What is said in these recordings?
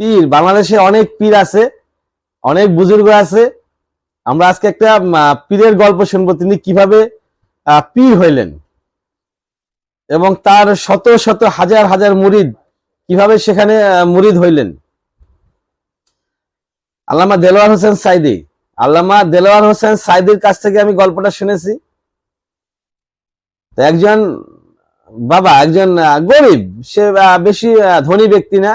পীর, বাংলাদেশে অনেক পীর আছে, অনেক বুজুর্গ আছে। আমরা আজকে একটা পীরের গল্প শুনব, তিনি কীভাবে পীর হইলেন। এবং তার শত শত হাজার হাজার মুরিদ, কীভাবে সেখানে মুরিদ হইলেন। আল্লামা দেলোয়ার হোসেন সাইদি, আল্লামা দেলোয়ার হোসেন সাইদির কাছ থেকে আমি গল্পটা শুনেছি। একজন বাবা, একজন গরিব, সে বেশি ধনী ব্যক্তি না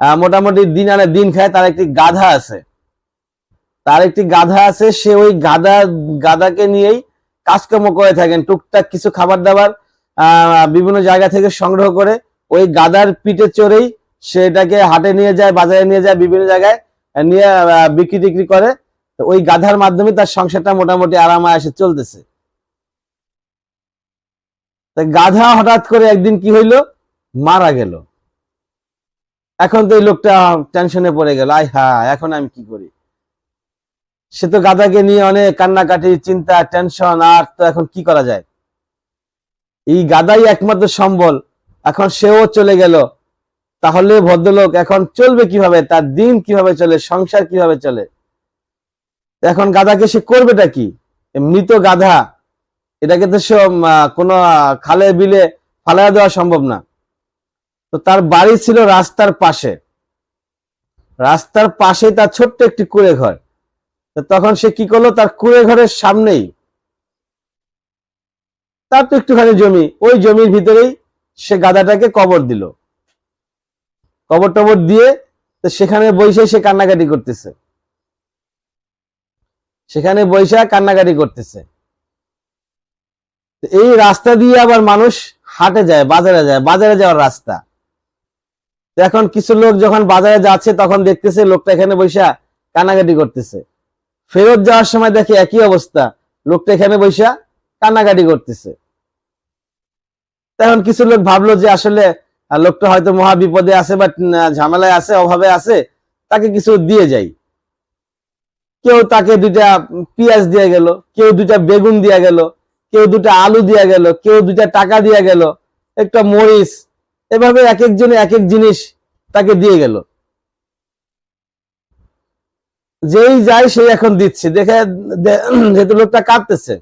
মোটামুটি দিন আনে দিন খায়, তার একটি গাধা আছে। তার একটি গাধা আছে, সে ওই গাধা, গাধাকে নিয়েই কাজকর্ম করে থাকেন, টুকটাক কিছু খাবার দাবার বিভিন্ন জায়গা থেকে সংগ্রহ করে ওই গাধার পিঠে চড়েই সেটাকে হাটে নিয়ে যায়, বাজারে নিয়ে যায়, বিভিন্ন জায়গায় নিয়ে বিক্রি টিক্রি করে। তো ওই গাধার মাধ্যমে তার সংসারটা মোটামুটি আরামায় এসে চলতেছে গাধা হঠাৎ করে একদিন কি হইল? মারা গেল। এখন তো এই লোকটা টেনশনে পড়ে গেল। আয় হা এখন আমি কি করি? সে তো গাধাকে নিয়ে অনেক কান্নাকাটি, চিন্তা টেনশন আর তো এখন কি করা যায়? এই গাধাই একমাত্র সম্বল। এখন সেও চলে গেল। তাহলে ভদ্রলোক এখন চলবে কীভাবে? তার দিন কীভাবে চলে? সংসার কীভাবে চলে? এখন গাধাকে সে করবেটা কি? মৃত গাধা। এটাকে তো সে কোনো খালে বিলে ফালাইয়া দেওয়া সম্ভব না। তো তার বাড়ি ছিল রাস্তার পাশে। রাস্তার পাশে তার ছোট্ট একটি কুড়ে ঘর তখন সে কি করল? তার কুড়ে ঘরের সামনেই তার তো একটুখানি জমি, ওই জমির ভিতরেই সে গাধাটাকে কবর দিল। কবর টবর দিয়ে তো সেখানে বসে সে কান্নাকাটি করতেছে। সেখানে বৈশা কান্নাকাটি করতেছে। এই রাস্তা দিয়ে আবার মানুষ হাটে যায়, বাজারে যায়, বাজারে যাওয়ার রাস্তা। এখন কিছু লোক যখন বাজারে যাচ্ছে, তখন দেখতেছে লোকটা এখানে বৈশা কান্নাকাটি করতেছে। ফেরত যাওয়ার সময় দেখে একই অবস্থা। লোকটা এখানে বৈশা কান্নাকাটি করতেছে। তখন কিছু লোক ভাবলো যে আসলে লোকটা হয়তো মহা বিপদে আছে বা ঝামেলায় আছে, অভাবে আছে, তাকে কিছু দিয়ে যাই। কেউ তাকে দুইটা পেঁয়াজ দিয়ে গেল, কেউ দুইটা বেগুন দিয়ে গেল, কেউ দুটা আলু দিয়ে গেল, কেউ দুইটা টাকা দিয়ে গেল, একটা মরিচ এভাবে এক একজনে এক এক জিনিস তাকে দিয়ে গেল। যেই যায় সেই এখন দিচ্ছে। দেখে যেহেতু লোকটা কাঁদতেছে।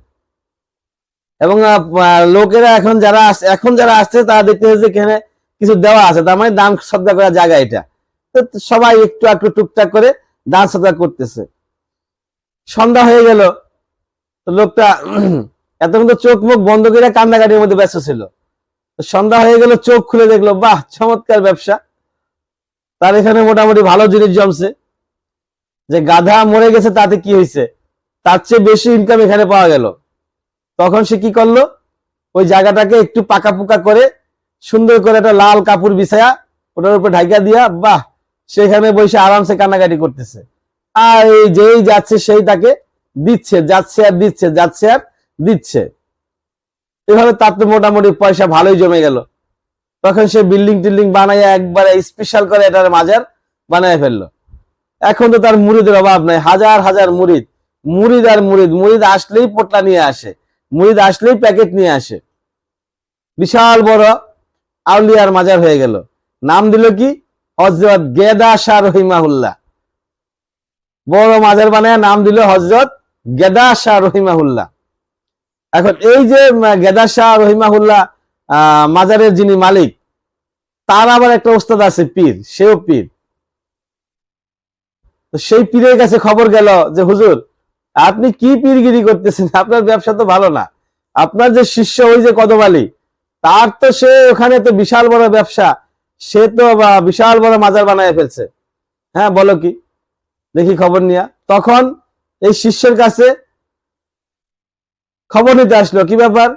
এবং লোকেরা এখন যারা এখন যারা আসছে তারা দেখতে যে এখানে কিছু দেওয়া আছে। তার মানে দান সদ্গা করার জায়গা এটা। তো সবাই একটু একটু টুকটাক করে দান সদ্গা করতেছে। সন্ধ্যা হয়ে গেল। লোকটা, এতক্ষণ তো চোখ মুখ বন্ধ করে কান্নাকাটির মধ্যে ব্যস্ত ছিল। সন্ধ্যা হয়ে গেল, চোখ খুলে দেখল, বাহ, চমৎকার ব্যবসা। তার এখানে মোটামুটি ভালো জিনিস জমছে। যে গাধা মরে গেছে, তাতে কি হয়েছে? তার চেয়ে বেশি ইনকাম এখানে পাওয়া গেল। তখন সে কি করল? ওই জায়গাটাকে একটু পাকা পুকা করে, সুন্দর করে একটা লাল কাপড় বিছায়া, ওটার উপর ঢাকা দিয়া, বাহ, সেখানে বসে আরামসে কান্নাকাটি করতেছে। আর এই যেই যাচ্ছে, সেই তাকে দিচ্ছে, যাচ্ছে আর দিচ্ছে, যাচ্ছে আর দিচ্ছে। এভাবে তার তো মোটামুটি পয়সা ভালোই জমে গেল। তখন সে বিল্ডিং টিল্ডিং বানাইয়া একবারে স্পেশাল করে এটার মাজার বানায় ফেলল। এখন তো তার মুড়িদের অভাব নাই, হাজার হাজার মুড়িদ মুড়িদ আর মুড়িদ মুড়িদ আসলেই পোটলা নিয়ে আসে, মুড়িদ আসলেই প্যাকেট নিয়ে আসে। বিশাল বড় আউলিয়ার মাজার হয়ে গেল। নাম দিল কি? হজরত গেদা শাহ রহিমাহুল্লাহ। বড় মাজার বানায় নাম দিল হজরত গেদা শাহ রহিমাহুল্লাহ। এখন এই যে উম, গেদা শাহ রহিমাহুল্লাহ মাজারের যিনি মালিক তার আবার একটা ওস্তাদ আছে পীর সেও পীর। সেই পীরের কাছে খবর গেল যে হুজুর আপনি কি পীরগিরি করতেছেন? আপনার ব্যবসা তো ভালো না। আপনার যে শিষ্য ওই যে কদম আলী তার তো সে ওখানে তো বিশাল বড় ব্যবসা সে তো বিশাল বড় মাজার বানায় ফেলছে। হ্যাঁ বলো কি? দেখি খবর নিয়া। তখন এই শিষ্যের কাছে খবর নিতে আসলো। কি ব্যাপার?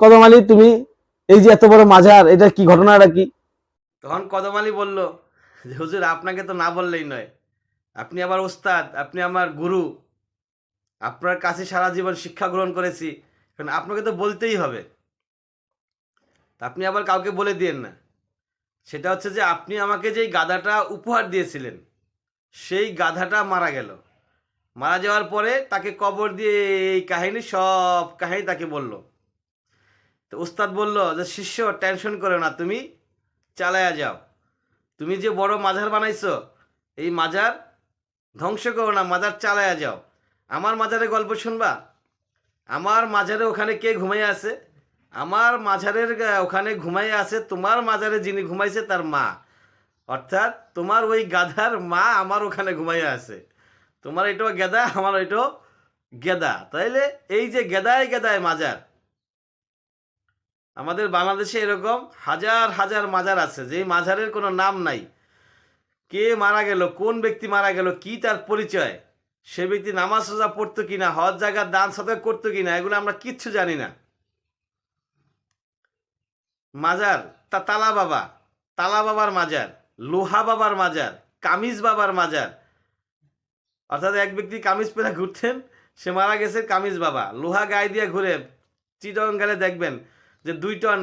কদম আলী তুমি এই যে এত বড় মাজার এটা কি ঘটনাটা কি তখন কদম আলী বলল, যে হুজুর, আপনাকে তো না বললেই নয়। আপনি আমার ওস্তাদ, আপনি আমার গুরু। আপনার কাছে সারা জীবন শিক্ষা গ্রহণ করেছি এখন আপনাকে তো বলতেই হবে। আপনি আবার কাউকে বলে দিয়েন না। সেটা হচ্ছে যে, আপনি আমাকে যেই গাধাটা উপহার দিয়েছিলেন, সেই গাধাটা মারা গেল। মারা যাওয়ার পরে তাকে কবর দিয়ে এই কাহিনী সব কাহিনী তাকে বলল। তো উস্তাদ বলল যে, শিষ্য, টেনশন করো না, তুমি চালায়া যাও। তুমি যে বড় মাঝার বানাইছো, এই মাজার ধ্বংস করো না, মাজার চালায়া যাও। আমার মাজারে গল্প শুনবা? আমার মাজারে ওখানে কে ঘুমাইয়া আছে? আমার মাজারের গা- ওখানে ঘুমাইয়া আছে তোমার মাজারে যিনি ঘুমাইছে তার মা। অর্থাৎ তোমার ওই গাধার মা আমার ওখানে ঘুমাইয়া আছে। তোমার এটাও গেদা আমার এটাও গেদা। তাইলে এই যে গেদায় গেদায় মাজার আমাদের বাংলাদেশে এরকম হাজার হাজার মাজার আছে, যেই মাজারের কোনো নাম নাই। কে মারা গেল, কোন ব্যক্তি মারা গেল, কি তার পরিচয়, সে ব্যক্তি নামাজ সোজা পড়তো কিনা, হজ জায়গার দান সাথে করতো কিনা, এগুলো আমরা কিচ্ছু জানি না। মাজার, তা তালা বাবা, তালা বাবার মাজার, লোহা বাবার মাজার, কামিজ বাবার মাজার অর্থাৎ এক ব্যক্তি কামিজ পরে ঘুরতেন, সে মারা গেছে কামিজ বাবা। লোহা গায়ে দিয়ে ঘুরে চিটং গেলে দেখবেন যে দুই টন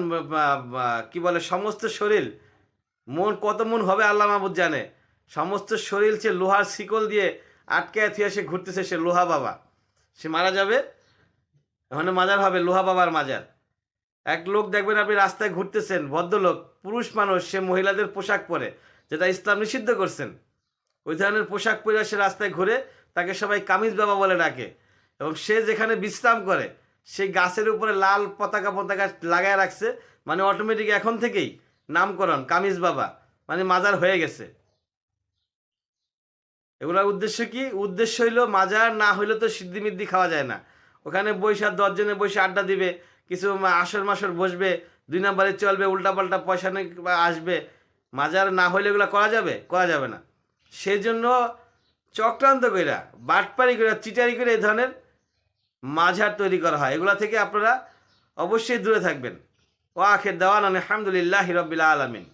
কি বলে, সমস্ত শরীর, মন কত মন হবে আল্লাহ মাহবুদ জানে। সমস্ত শরীর সে লোহার শিকল দিয়ে আটকায় থিয়ে সে ঘুরতেছে, সে লোহা বাবা। সে মারা যাবে, ওখানে মাজার হবে, লোহা বাবার মাজার। এক লোক দেখবেন আপনি রাস্তায় ঘুরতেছেন, ভদ্রলোক, পুরুষ মানুষ, সে মহিলাদের পোশাক পরে, যেটা ইসলাম নিষিদ্ধ করছেন। ওই ধরনের পোশাক পরে সে রাস্তায় ঘুরে তাকে সবাই কামিজ বাবা বলে ডাকে। এবং সে যেখানে বিশ্রাম করে, সেই গাছের উপরে লাল পতাকা পতাকা লাগায় রাখছে। মানে অটোমেটিক এখন থেকেই নামকরণ, কামিজ বাবা। মানে মাজার হয়ে গেছে। এগুলোর উদ্দেশ্য কি? উদ্দেশ্য হইল মাজার না হইলে তো সিদ্ধি মিদ্ধি খাওয়া যায় না। ওখানে বৈশা দশজনে বসে আড্ডা দিবে, কিছু আসর মাসর বসবে, দুই নাম্বারে চলবে, উল্টাপাল্টা পয়সা আসবে। মাজার না হইলে এগুলো করা যাবে? করা যাবে না। সেই জন্য চক্রান্ত কইরা, বাটপারি করে চিটারি করে এই ধরনের মাঝার তৈরি করা হয়। এগুলা থেকে আপনারা অবশ্যই দূরে থাকবেন। ও আখের দেওয়ান আলহামদুলিল্লাহ হিরবিল্লা আলমিন।